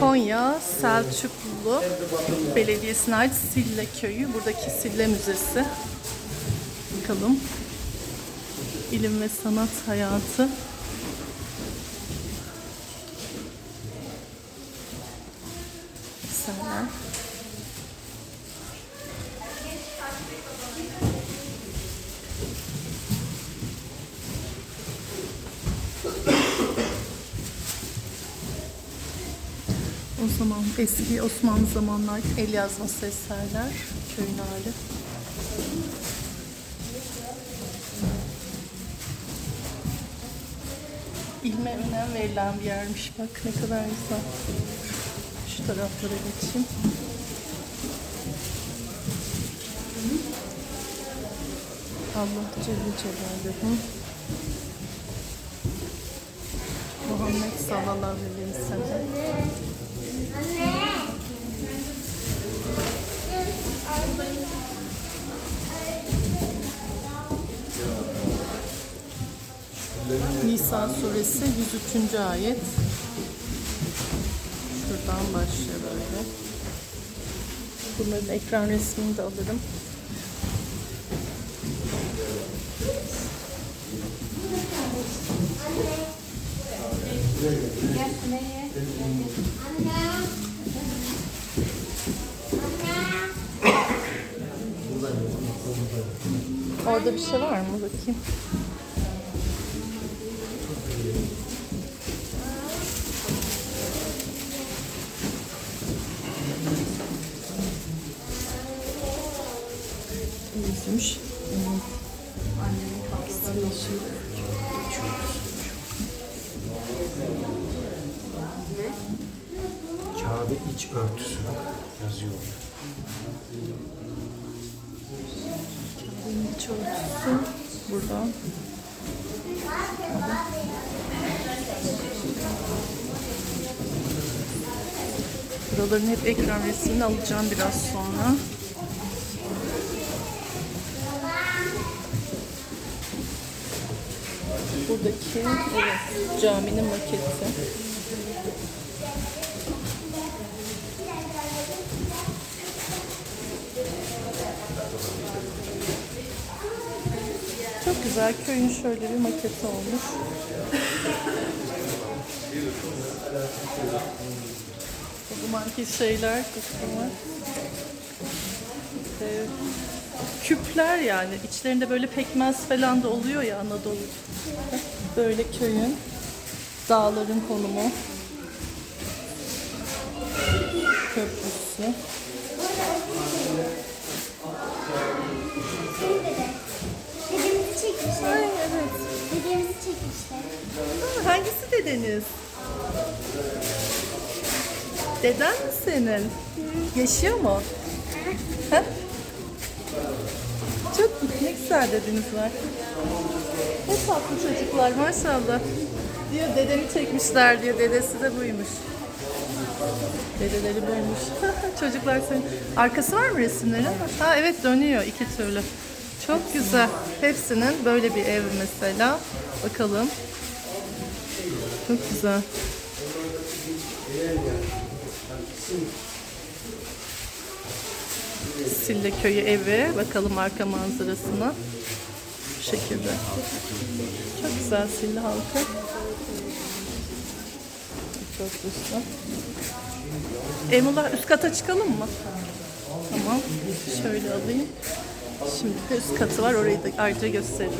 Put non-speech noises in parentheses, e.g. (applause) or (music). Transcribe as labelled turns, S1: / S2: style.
S1: Konya Selçuklu Belediyesi'ne ait Sille Köyü. Buradaki Sille Müzesi. Bakalım. İlim ve sanat hayatı. Eserler. O zaman eski Osmanlı zamanlar el yazması eserler, köyün hali. İlme önem verilen bir yermiş bak ne kadar güzel. Şu taraflara geçeyim. Allah Celle Celaluhu. Muhammed sallallahu aleyhi ve sellem. Nisa suresi 103. ayet. Şuradan başlıyor böyle. Bunların ekran resmini de alırım. Orada bir şey var mı? Bakayım. Üzmüş. Annemin
S2: Kabe iç örtüsü yazıyor.
S1: Örtüsü burada. Buraların hep ekran resmini alacağım biraz sonra. Buradaki evet, caminin maketi. Güzel. Köyün şöyle bir maketi olmuş. Bu zamanki şeyler, kısımlar. Ee, küpler yani. İçlerinde böyle pekmez falan da oluyor ya Anadolu. Böyle köyün, dağların konumu. Köprüsü. Ay evet.
S3: Dedemizi çekmişler.
S1: Ha, Hangisi dedeniz? Deden mi senin? Yaşıyor mu? Ha? Çok ne güzel dedeniz var. Ne tatlı çocuklar maşallah. Diyor dedemi çekmişler diyor. Dedesi de buymuş. Dedeleri buymuş. (laughs) Çocuklar senin. Arkası var mı resimlerin? Ha evet dönüyor iki türlü. Çok güzel. Hepsinin böyle bir ev mesela. Bakalım. Çok güzel. Sille köyü evi. Bakalım arka manzarasına. Bu şekilde. Çok güzel Sille halkı. Çok güzel. Emullah üst kata çıkalım mı? Tamam. Şöyle alayım. Şimdi üst katı var. Orayı da ayrıca gösteririm.